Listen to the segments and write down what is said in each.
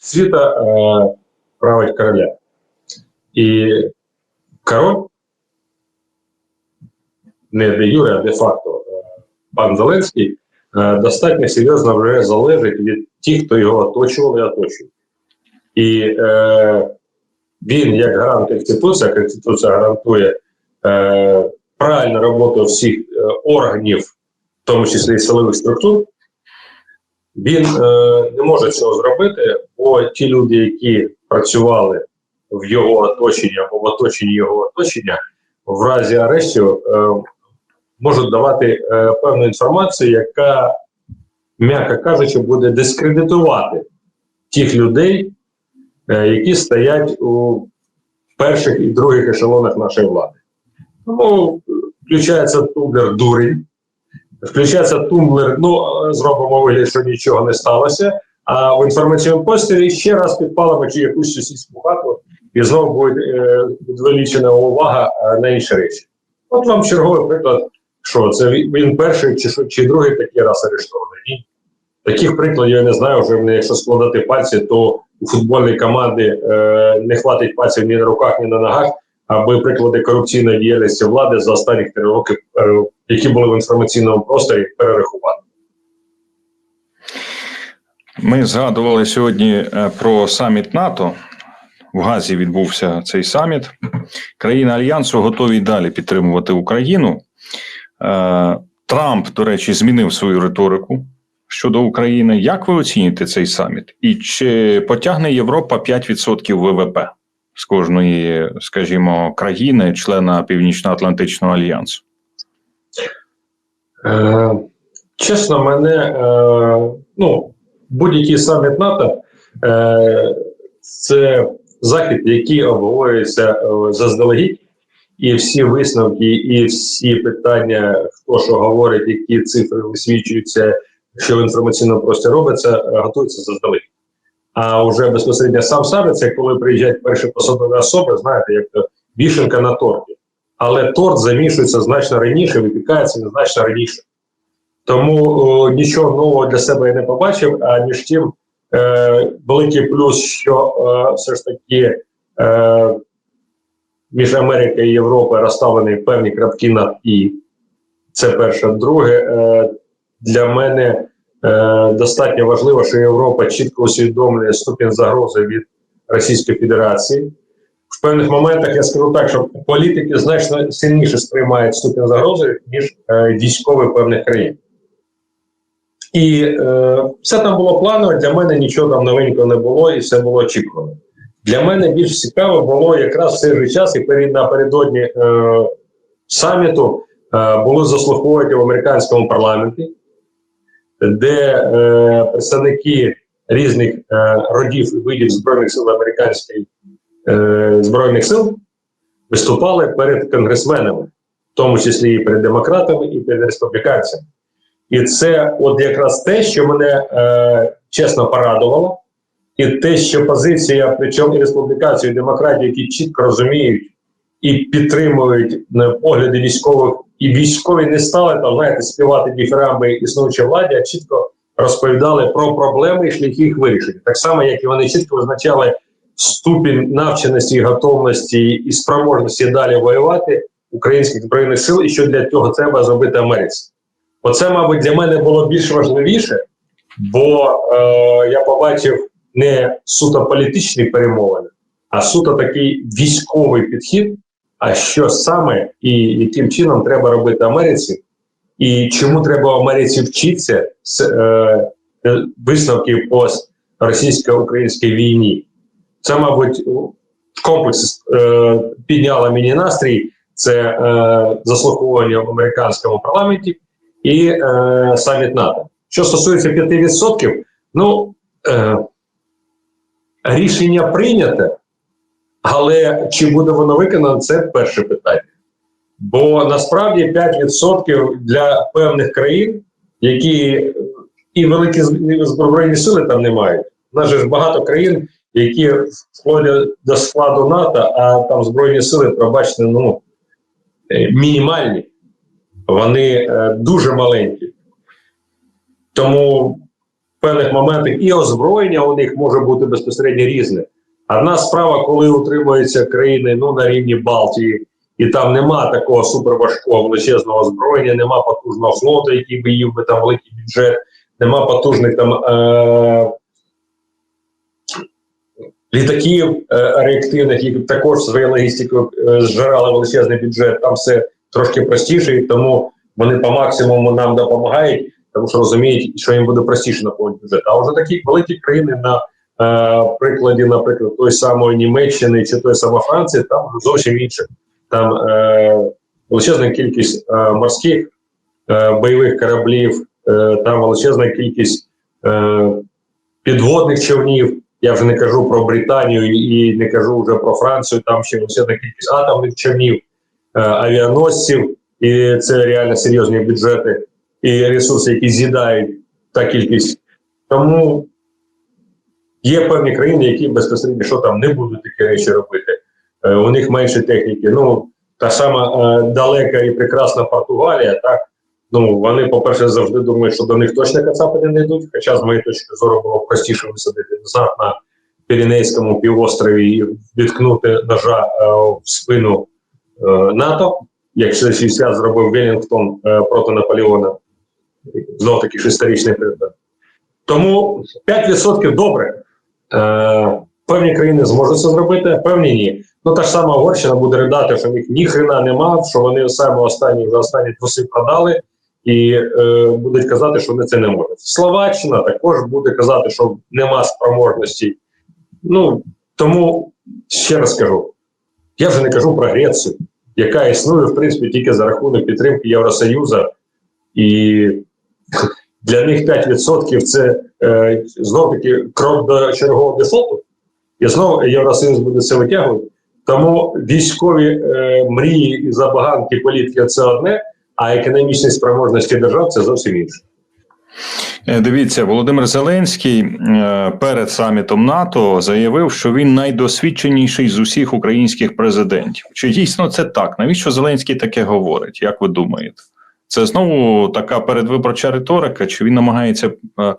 світа е, править короля. І король, не де юре, а де факто, е, пан Зеленський, е, достатньо серйозно вже залежить від тих, хто його оточував і оточує. І е, він, як гарант Конституції, Конституція гарантує е, правильну роботу всіх е, органів, в тому числі і силових структур, він е, не може цього зробити, бо ті люди, які працювали в його оточенні або в оточенні його оточення, в разі арештів е, можуть давати е, певну інформацію, яка, м'яко кажучи, буде дискредитувати тих людей, е, які стоять у перших і других ешелонах нашої влади. Тому включається тумблер дурень, включається тумблер, ну е, зробимо вигляд, що нічого не сталося. А в інформаційному просторі ще раз підпалимо чи якусь сусідську хату, і знову буде е, відвеличена увага е, на інші речі. От вам черговий приклад, що це він перший чи, чи другий такий раз арештований. Таких прикладів я не знаю. Вже мене, якщо складати пальці, то у футбольної команди е, не хватить пальців ні на руках, ні на ногах, аби приклади корупційної діяльності влади за останні три роки, е, які були в інформаційному просторі, перерахувати. Ми згадували сьогодні е, про саміт НАТО. В Газі відбувся цей саміт. Країни Альянсу готові й далі підтримувати Україну. Е, Трамп, до речі, змінив свою риторику щодо України. Як ви оцінюєте цей саміт? І чи потягне Європа 5% ВВП з кожної, скажімо, країни, члена Північно-Атлантичного альянсу? Е, чесно, мене е, ну, будь-який саміт НАТО е, це захід, який обговорюється заздалегідь, і всі висновки, і всі питання, хто що говорить, які цифри висвічуються, що в інформаційному просторі робиться, готуються заздалегідь. А вже безпосередньо сам саміт, це коли приїжджають перші посадові особи, знаєте, як то вішенка на торті. Але торт замішується значно раніше, випікається значно раніше. Тому о, нічого нового для себе я не побачив. А між тим, е, великий плюс, що е, все ж таки е, між Америкою і Європою розставлені певні крапки над і. Це перше. Друге, е, для мене е, достатньо важливо, що Європа чітко усвідомлює ступінь загрози від Російської Федерації. В певних моментах я скажу так, що політики значно сильніше сприймають ступінь загрози, ніж е, військові певних країн. І е, все там було планово, для мене нічого там новенького не було, і все було очікувано. Для мене більш цікаво було якраз в цей же час, і перед напередодні е, саміту е, було заслуховування в американському парламенті, де е, представники різних е, родів і видів збройних сил американської е, збройних сил виступали перед конгресменами, в тому числі і перед демократами, і перед республіканцями. І це от якраз те, що мене е, чесно порадувало, і те, що позиція, причому і республіканців, і демократів, які чітко розуміють і підтримують погляди військових, і військові не стали там, знаєте, співати діфірамби існуючій владі, а чітко розповідали про проблеми і шляхи їх вирішення. Так само, як і вони чітко визначали ступінь навченості готовності і спроможності далі воювати українських збройних сил, і що для цього треба зробити Америці. Оце, мабуть, для мене було більш важливіше, бо е, я побачив не суто політичні перемовини, а суто такий військовий підхід. А що саме і яким чином треба робити Америці, і чому треба Америці вчитися з е, висновків по російсько-українській війні? Це, мабуть, в комплексі е, підняло мені настрій. Це е, заслуховування в американському парламенті і е, саміт НАТО. Що стосується 5%, ну е, рішення прийняте, але чи буде воно виконано, це перше питання. Бо насправді 5% для певних країн, які і великі збройні сили там не мають. У нас же ж багато країн, які входять до складу НАТО, а там збройні сили, пробачте, ну е, мінімальні вони е, дуже маленькі. Тому в певних моментах і озброєння у них може бути безпосередньо різне. Одна справа, коли утримуються країни ну, на рівні Балтії, і там нема такого суперважкого величезного озброєння, нема потужного флоту, який би їв би там великий бюджет, нема потужних там е- літаків е- реактивних, які також своєю логістикою е- зжирали величезний бюджет. Там все трошки простіше, і тому вони по максимуму нам допомагають, тому що розуміють, що їм буде простіше наповнити бюджет. А вже такі великі країни на е, прикладі, наприклад, той самої Німеччини чи той самої Франції, там зовсім інше. Там е, величезна кількість е, морських е, бойових кораблів, е, там величезна кількість е, підводних човнів. Я вже не кажу про Британію і не кажу вже про Францію. Там ще величезна кількість атомних човнів, е, авіаносців, і це реально серйозні бюджети і ресурси, які з'їдають та кількість. Тому є певні країни, які безпосередньо що там не будуть такі речі робити. Е, у них менше техніки. Ну та сама е, далека і прекрасна Португалія, так ну вони, по-перше, завжди думають, що до них точно кацапи не йдуть. Хоча, з моєї точки зору, було простіше висадити назад на Піренейському півострові і відкнути ножа е, в спину е, НАТО, як це 60 зробив Велінгтон е, проти Наполеона. Знов таки ж історичний приклад. Тому 5% добре. Е, певні країни зможуть це зробити, певні ні. Ну та ж сама Угорщина буде ридати, що в них ні хрена нема, що вони саме останні за останні труси продали, і е, будуть казати, що вони це не можуть. Словаччина також буде казати, що нема спроможності. Ну тому ще раз кажу: я вже не кажу про Грецію, яка існує в принципі тільки за рахунок підтримки Євросоюзу, і для них 5% це е, знов таки крок до чергового дефолту. І знову Євросоюз буде це витягувати. Тому військові е, мрії і забаганки політики це одне, а економічні спроможності держав це зовсім інше. Е, Дивіться, Володимир Зеленський е, перед самітом НАТО заявив, що він найдосвідченіший з усіх українських президентів. Чи дійсно це так? Навіщо Зеленський таке говорить? Як ви думаєте? Це знову така передвиборча риторика, чи він намагається е,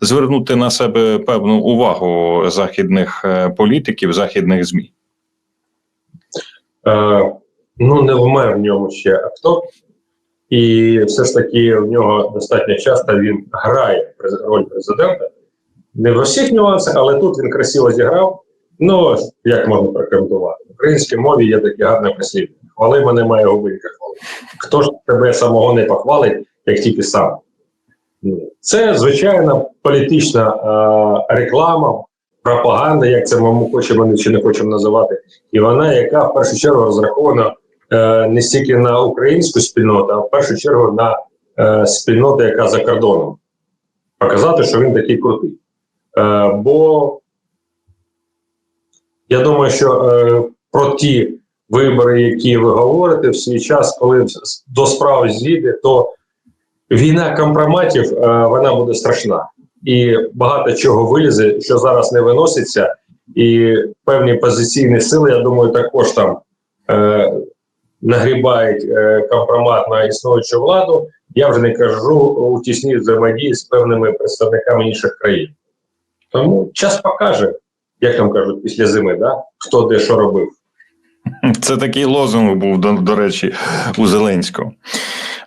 звернути на себе певну увагу західних політиків, західних змі? Е, ну, не вмер в ньому ще актор, і все ж таки в нього достатньо часто він грає роль президента. Не в усіх нюансах, але тут він красиво зіграв. Ну, як можна прокоментувати? В українській мові є таке гарне прислів'я. Хвали мене має губинка хвали. Хто ж тебе самого не похвалить, як тільки сам? Ну, Це звичайна політична е, реклама, пропаганда, як це ми хочемо чи не хочемо називати, і вона, яка в першу чергу розрахована не стільки на українську спільноту, а в першу чергу на е, спільноту, яка за кордоном. Показати, що він такий крутий. Е, бо я думаю, що е, про ті вибори, які ви говорите, в свій час, коли до справи зійде, то війна компроматів е, вона буде страшна. І багато чого вилізе, що зараз не виноситься, і певні позиційні сили, я думаю, також там е, нагрібають е, компромат на існуючу владу. Я вже не кажу у тісній взаємодії з певними представниками інших країн. Тому час покаже, як там кажуть, після зими, да? хто де що робив. Це такий лозунг був, до, до речі, у Зеленського.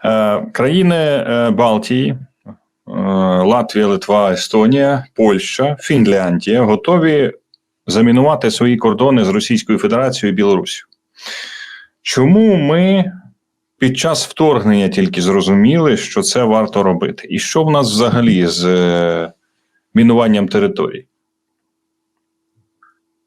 Е, країни е, Балтії, е, Латвія, Литва, Естонія, Польща, Фінляндія готові замінувати свої кордони з Російською Федерацією і Білорусію. Чому ми під час вторгнення тільки зрозуміли, що це варто робити? І що в нас взагалі з е, мінуванням територій?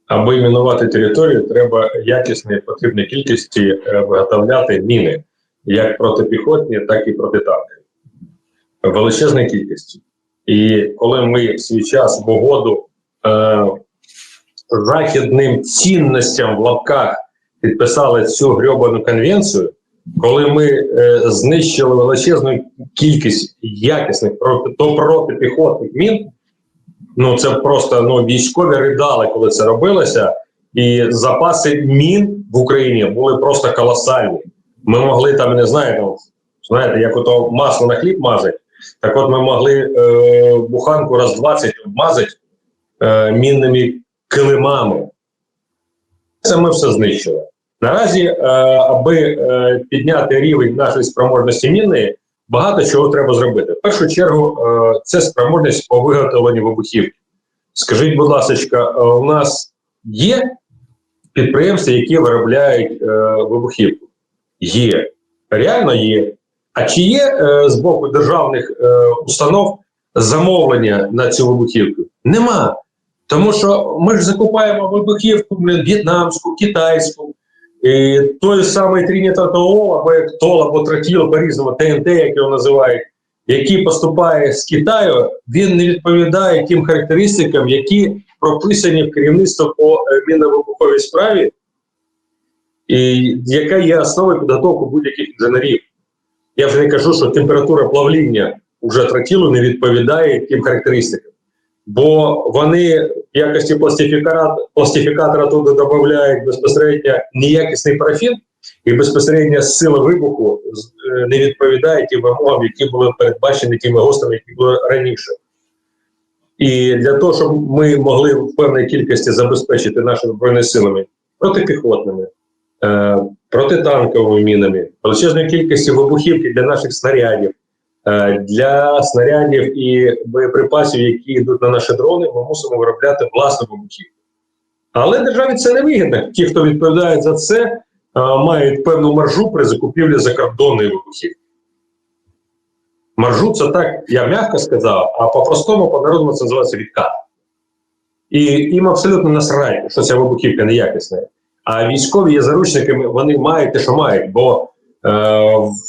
Аби мінувати територію, треба якісної потрібної кількості е, виготовляти міни, як протипіхотні, так і протитанкові. Величезної кількості. І коли ми в свій час в угоду е, західним цінностям в лапках підписали цю грьобану конвенцію, коли ми е, знищили величезну кількість якісних проти, протипіхотних мін, ну це просто ну військові ридали, коли це робилося, і запаси мін в Україні були просто колосальні. Ми могли там, не знаю, там, знаєте, як ото масло на хліб мазать, Так от ми могли е, буханку раз 20 обмазати е, мінними килимами. Це ми все знищили. Наразі, е, аби е, підняти рівень нашої спроможності мінної, багато чого треба зробити. В першу чергу, е, це спроможність по виготовленню вибухівки. Скажіть, будь ласка, у нас є підприємства, які виробляють вибухівку? Є. Реально є. А чи є з боку державних установ замовлення на цю вибухівку? Нема. Тому що ми ж закупаємо вибухівку в'єтнамську, китайську, і той самий Трінітатоол, або як ТОЛ, або Тротіл, по-різному, ТНТ, як його називають, який поступає з Китаю, він не відповідає тим характеристикам, які прописані в керівництво по е, мінно-вибуховій справі, і яка є основою підготовки будь-яких інженерів. Я вже не кажу, що температура плавління уже тротілу не відповідає тим характеристикам, бо вони в якості пластифікатора, туди додають безпосередньо неякісний парафін, і безпосередньо сила вибуху е, не відповідає тим вимогам, які були передбачені тими гостами, які були раніше. І для того, щоб ми могли в певній кількості забезпечити нашими збройними силами протипіхотними, е, протитанковими мінами, величезною кількістю вибухівки для наших снарядів, для снарядів і боєприпасів, які йдуть на наші дрони, ми мусимо виробляти власну вибухівку. Але державі це не вигідно. Ті, хто відповідає за це, е, мають певну маржу при закупівлі закордонної вибухівки. Маржу це так, я м'яко сказав, а по-простому, по-народному це називається відкат. І їм абсолютно насрать, що ця вибухівка неякісна. А військові є заручниками, вони мають те, що мають, бо е,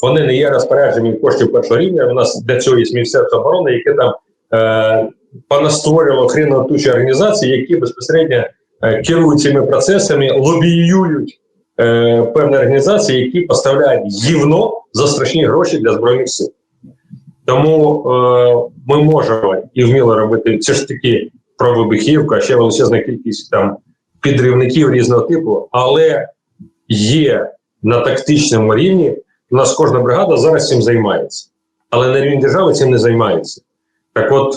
вони не є розпорядженням коштів першого рівня. У нас для цього є Міністерство оборони, яке там е, понастворювало хріново тучі організації, які безпосередньо е, керують цими процесами, лобіюють е, певні організації, які поставляють гівно за страшні гроші для збройних сил. Тому е, ми можемо і вміли робити це ж таки про вибухівку, а ще величезна кількість там підривників різного типу, але є на тактичному рівні. У нас кожна бригада зараз цим займається, але на рівні держави цим не займається. Так от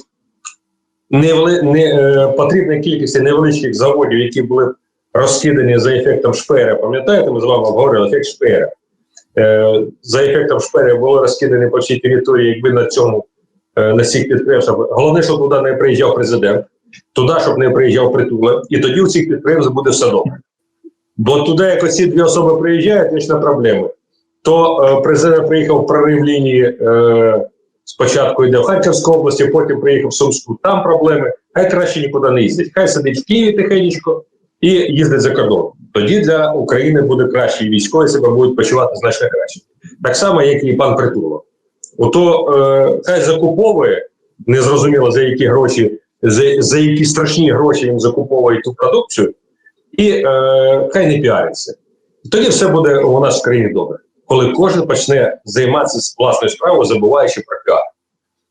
не, е, потрібна кількість невеличких заводів, які були розкидані за ефектом шпера. Пам'ятаєте, ми з вами обговорили ефект шпера. Е, за ефектом шпери були розкидані по всій території, якби на цьому е, на всіх підприємствах. Головне, щоб туди не приїжджав президент, туди, щоб не приїжджав притула, і тоді у цих підприємств буде все добре. Бо туди, як оці дві особи приїжджають, точно проблеми. То е, президент приїхав в прорив лінії. Е, Спочатку йде в Харківську області, потім приїхав в Сумську, там проблеми. Хай краще нікуди не їздить. Хай сидить в Києві тихенечко і їздить за кордон. Тоді для України буде краще, і військові себе будуть почувати значно краще. Так само, як і пан Притула. Ото е, хай закуповує, незрозуміло за які гроші, за, за які страшні гроші їм закуповують ту продукцію, і е, хай не піариться. Тоді все буде у нас в країні добре. Коли кожен почне займатися власною справою, забуваючи про піар.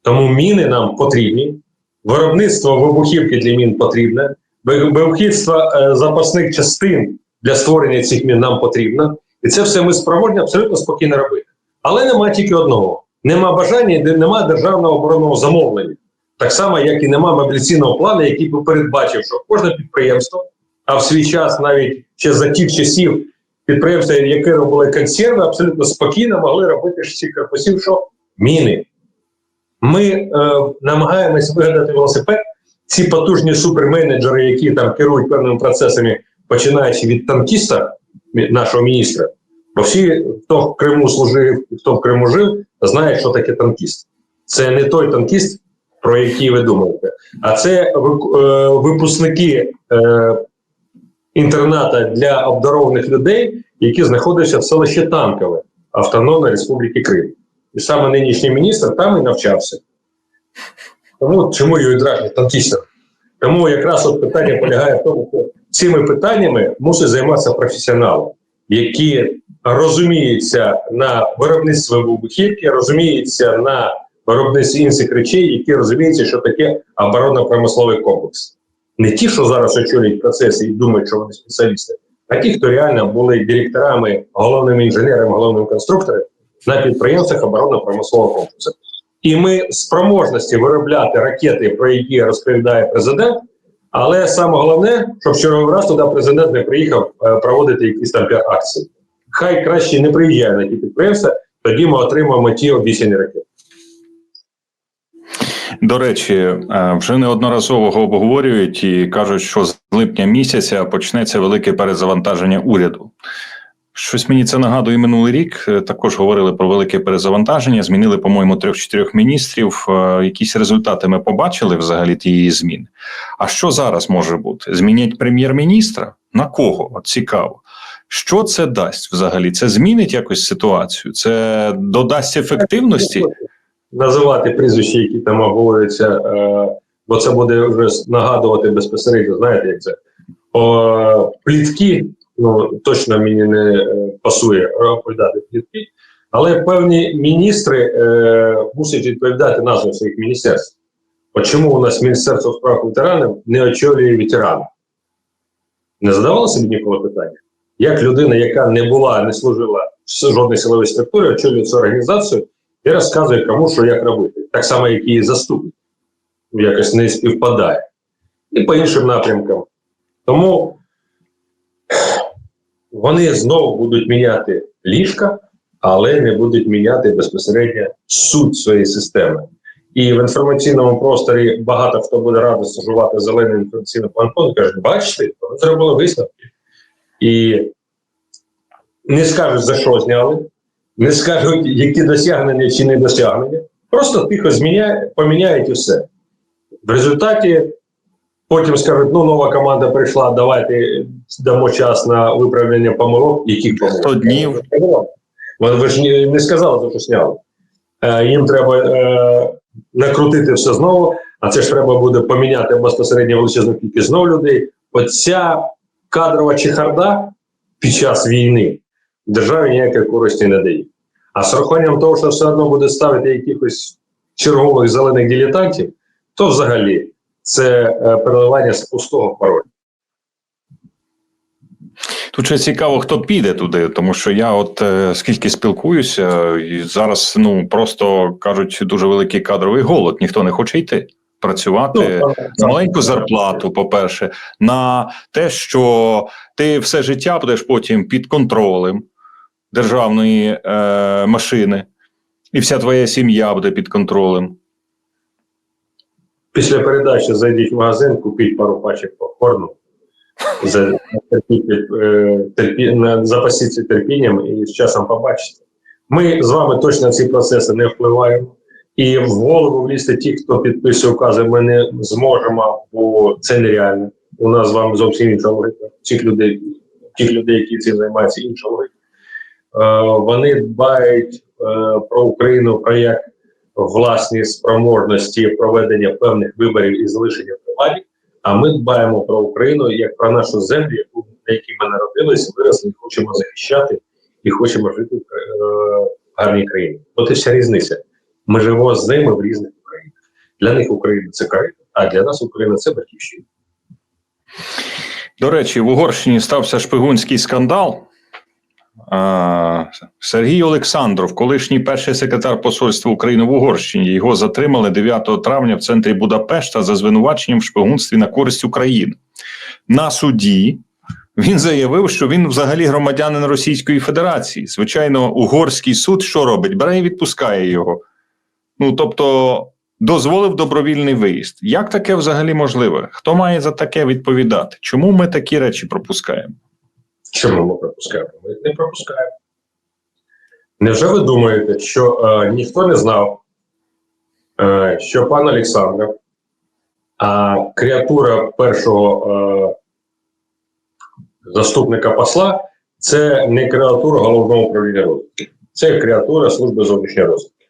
Тому міни нам потрібні, виробництво вибухівки для мін потрібне, вибухівство е, запасних частин для створення цих мін нам потрібно. І це все ми спроможні абсолютно спокійно робити. Але нема тільки одного: нема бажання, нема державного оборонного замовлення. Так само, як і нема мобіляційного плану, який би передбачив, що кожне підприємство, а в свій час навіть ще за тих часів підприємства, які робили консерви, абсолютно спокійно могли робити з цих корпусів, що міни. Ми е, намагаємось вигадати велосипед. Ці потужні суперменеджери, які там керують певними процесами, починаючи від танкіста, нашого міністра, бо всі, хто в Криму служив і хто в Криму жив, знають, що таке танкіст. Це не той танкіст, про який ви думаєте, а це е, випускники е, інтерната для обдарованих людей, які знаходяться в селищі Танкове Автономної Республіки Крим. І саме нинішній міністр там і навчався. Тому чому його дражнять танкістом? Тому якраз от питання полягає в тому, що цими питаннями мусить займатися професіонали, які розуміються на виробництві вибухівки, розуміються на виробництві інших речей, які розуміються, що таке оборонно-промисловий комплекс. Не ті, що зараз очолюють процеси і думають, що вони спеціалісти, а ті, хто реально були директорами, головними інженерами, головними конструкторами на підприємствах оборонно-промислового комплексу. і ми спроможності виробляти ракети, про які розповідає президент. Але саме головне, щоб черговий раз туди президент не приїхав е, проводити якісь там акції. Хай краще не приїжджає на ті підприємства, тоді ми отримаємо ті обіцяні ракети. До речі, е, вже неодноразово обговорюють і кажуть, що з липня місяця почнеться велике перезавантаження уряду. Щось мені це нагадує минулий рік. Е, Також говорили про велике перезавантаження. Змінили, по-моєму, трьох-чотирьох міністрів. Е, Якісь результати ми побачили взагалі тієї зміни. А що зараз може бути? Змінять прем'єр-міністра? На кого? Цікаво. Що це дасть взагалі? Це змінить якось ситуацію? Це додасть ефективності? Називати прізвища, які там обговорюються, е, бо це буде вже нагадувати безпосередньо, знаєте, як це О, плітки. Ну точно мені не е, пасує розповідати плітки, але певні міністри е, мусять відповідати назвам своїх міністерств. От чому у нас Міністерство справ ветеранів не очолює ветерани? Не задавали собі ніколи питання? Як людина, яка не була, не служила в жодній силовій структурі, очолює цю організацію і розказує кому, що як робити. Так само, як і заступник. Якось не співпадає. І по іншим напрямкам. Тому вони знову будуть міняти ліжка, але не будуть міняти безпосередньо суть своєї системи. І в інформаційному просторі багато хто буде радий стажувати зелений інформаційний планктон, каже, бачите, вони зробили висновки. І не скажуть, за що зняли, не скажуть, які досягнення чи не досягнення. Просто тихо зміняють, поміняють і все. В результаті потім скажуть, ну нова команда прийшла, давайте дамо час на виправлення помилок, яких помилок. 100 днів. Вони ви ж не сказали, що сняли. Е, їм треба е, накрутити все знову, а це ж треба буде поміняти безпосередньо величезну кількість знову людей. Оця кадрова чехарда під час війни державі ніякої користі не дає. А з рахуванням того, що все одно буде ставити якихось чергових зелених дилетантів, то взагалі це е, переливання з пустого в пароль. Тут ще цікаво, хто піде туди, тому що я, от е, скільки спілкуюся, і зараз ну просто кажуть, дуже великий кадровий голод. Ніхто не хоче йти працювати Ну, за маленьку зарплату. По-перше, на те, що ти все життя будеш потім під контролем державної е, машини, і вся твоя сім'я буде під контролем. Після передачі зайдіть в магазин, купіть пару пачок попкорну, е, запасіться терпінням і з часом побачите. Ми з вами точно ці процеси не впливаємо. І в голову влізти ті, хто підписує укази, ми не зможемо, бо це нереально. У нас з вами зовсім інша логіка. Цих людей, тих людей, які цим займаються, інша логіка. Е, вони дбають е, про Україну, про як власні спроможності проведення певних виборів і залишення владі. А ми дбаємо про Україну як про нашу землю, на якій ми народилися, виросли, хочемо захищати і хочемо жити в е, гарній країні. От і вся різниця. Ми живемо з ними в різних країнах. Для них Україна це країна, а для нас Україна це батьківщина. До речі, в Угорщині стався шпигунський скандал. Сергій Олександров, колишній перший секретар Посольства України в Угорщині, його затримали 9 травня в центрі Будапешта за звинуваченням в шпигунстві на користь України. На суді він заявив, що він взагалі громадянин Російської Федерації. Звичайно, угорський суд що робить? Бере і відпускає його. Ну тобто дозволив добровільний виїзд. Як таке взагалі можливе? Хто має за таке відповідати? Чому ми такі речі пропускаємо? Чому ми пропускаємо? Ми не пропускаємо. Невже ви думаєте, що е, ніхто не знав, е, що пан Олександр, а креатура першого е, заступника посла це не креатура головного управління розвитку, це креатура служби зовнішньої розвитки.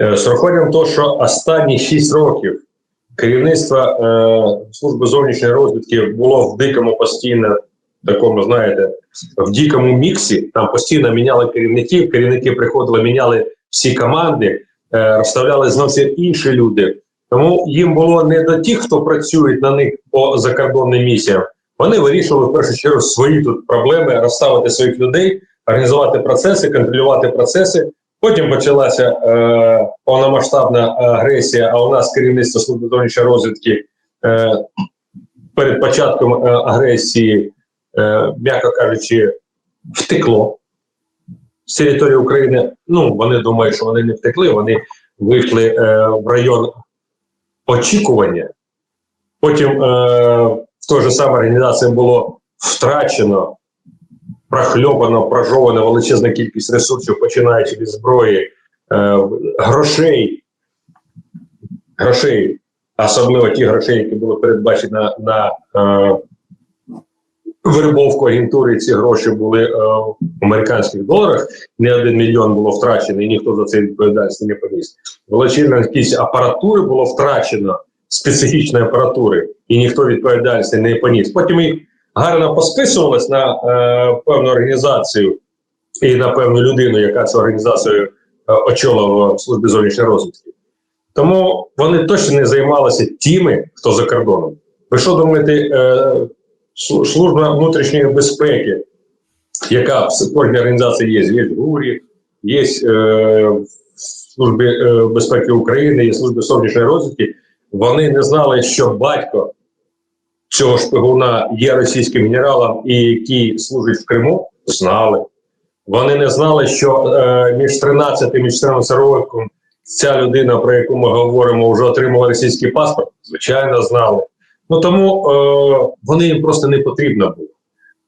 Е, з рахуванням того, що останні 6 років керівництво е, служби зовнішньої розвідки було в дикому постійно такому, знаєте, в дикому міксі. Там постійно міняли керівників, керівники приходили, міняли всі команди, е, розставляли зовсім інші люди. Тому їм було не до тих, хто працює на них по закордонним місіям. Вони вирішували в першу чергу свої тут проблеми, розставити своїх людей, організувати процеси, контролювати процеси, Потім почалася е, повномасштабна агресія, а у нас керівництво служби зовнішньої розвідки е, перед початком е, агресії, м'яко кажучи, втекло з території України. Ну, вони думають, що вони не втекли, вони вийшли е, в район очікування. Потім е, в той же самій організації було втрачено, прохльопано, прожовано величезна кількість ресурсів, починаючи від зброї, е, грошей, грошей, особливо ті гроші, які були передбачені на, на е, вербовку агентури, ці гроші були е, в американських доларах. Не один мільйон було втрачено, і ніхто за це відповідальність не поніс. Величезна кількість апаратури було втрачено, специфічної апаратури, і ніхто відповідальності не поніс. Потім їх гарно посписувалось на е, певну організацію і на певну людину, яка цю організацію е, очолила в службі зовнішньої розвідки. Тому вони точно не займалися тими, хто за кордоном. Ви що думаєте, е, служба внутрішньої безпеки, яка в кожній організації є, є в ГУРі, є е, в Службі е, безпеки України, є служби зовнішньої розвідки, вони не знали, що батько цього шпигуна є російським генералом і який служить в Криму, знали. Вони не знали, що е, між 13 і між 14 роком ця людина, про яку ми говоримо, вже отримала російський паспорт. Звичайно, знали. Ну тому е, вони їм просто не потрібно було,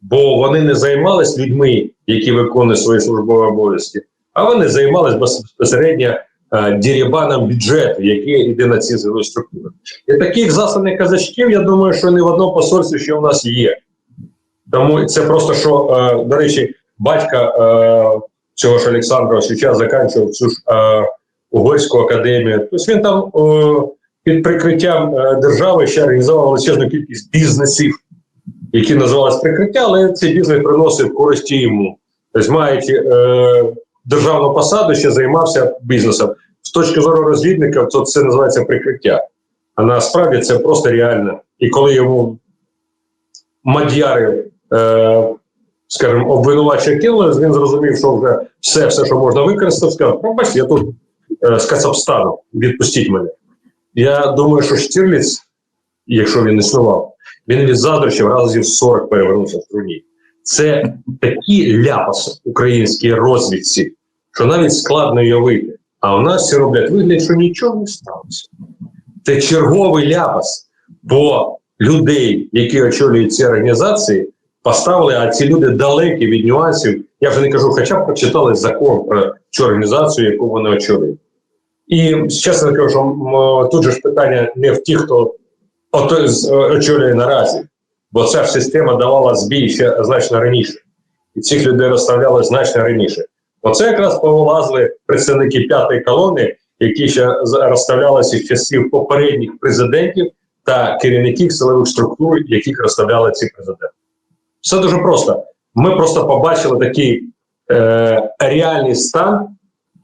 бо вони не займались людьми, які виконують свої службові обов'язки, а вони займались безпосередньо е, дірібаном бюджету, який йде на ці силові структури. І таких засланих казачків, я думаю, що не в одному посольстві, що у нас є. Тому це просто що, е, до речі, батька е, цього ж Олександра зараз закінчував цю ж е, угорську академію. Тобто він там е, під прикриттям е, держави ще організував величезну кількість бізнесів, які називалися прикриття, але цей бізнес приносив користі йому. Тобто, маючи е, державну посаду, ще займався бізнесом. З точки зору розвідника, то це називається прикриття. А насправді це просто реально. І коли йому мадяри, е, скажімо, обвинувачення кинули, він зрозумів, що вже все, все, що можна використати, сказав, пробачте, я тут е, з Кацапстану, відпустіть мене. Я думаю, що Штірліц, якщо він існував, він від заздрощів разів 40 перевернувся в труні. Це такі ляпаси українській розвідці, що навіть складно уявити. А у нас всі роблять вигляд, що нічого не сталося. Це черговий ляпас, бо людей, які очолюють ці організації, поставили, а ці люди далекі від нюансів. Я вже не кажу, хоча б прочитали закон про цю організацію, яку вони очолюють. І чесно кажу, тут же ж питання не в тих, хто з- очолює наразі, бо ця ж система давала збій ще значно раніше. І цих людей розставляли значно раніше. Оце якраз повилазили представники п'ятої колони, які ще розставлялися з часів попередніх президентів та керівників силових структур, яких розставляли ці президенти. Все дуже просто. Ми просто побачили такий е, реальний стан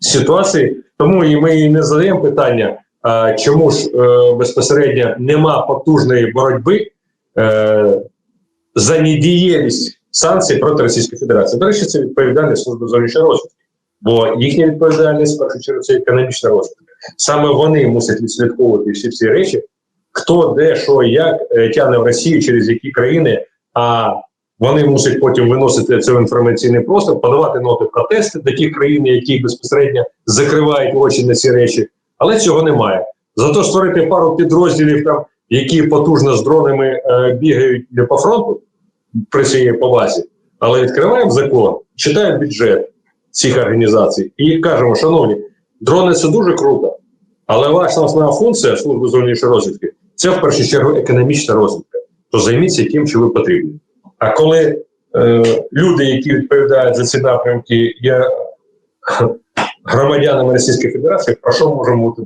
ситуації, тому і ми не задаємо питання, е, чому ж е, безпосередньо нема потужної боротьби е, за недієвість санкцій проти Російської Федерації. До речі, це відповідальність служби зовнішньої розвідки, бо їхня відповідальність в першу чергу це економічна розвідка. Саме вони мусять відслідковувати всі ці речі, хто де, що як е, тягне в Росію, через які країни. А вони мусять потім виносити цей інформаційний простір, подавати ноти протести до тих країн, які безпосередньо закривають очі на ці речі. Але цього немає. Зато створити пару підрозділів, там, які потужно з дронами е, бігають по фронту при цій повазі, але відкриваємо закон, читаємо бюджет цих організацій і кажемо, шановні, дрони це дуже круто, але ваша основна функція служби зовнішньої розвідки це в першу чергу економічна розвідка. То займіться тим, що ви потрібні. А коли е, люди, які відповідають за ці напрямки, є громадянами Російської Федерації, про що можемо бути?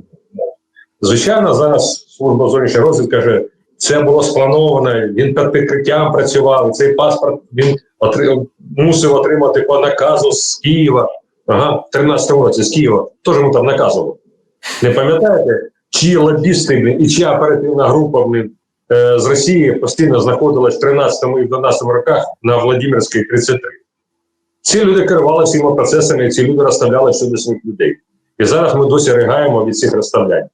Звичайно, зараз служба зовнішньої розвідки каже, це було сплановано, він під прикриттям працював, цей паспорт він отри... мусив отримати по наказу з Києва. Ага, в 13-му році з Києва. Хто ж йому там наказував? Не пам'ятаєте, чиї лобісти і чия оперативна група блін, е, з Росії постійно знаходилась в 13 і 12 роках на Владимирській 33. Ці люди керували всіма процесами, ці люди розставляли щодо своїх людей. І зараз ми досі ригаємо від цих розставлянь.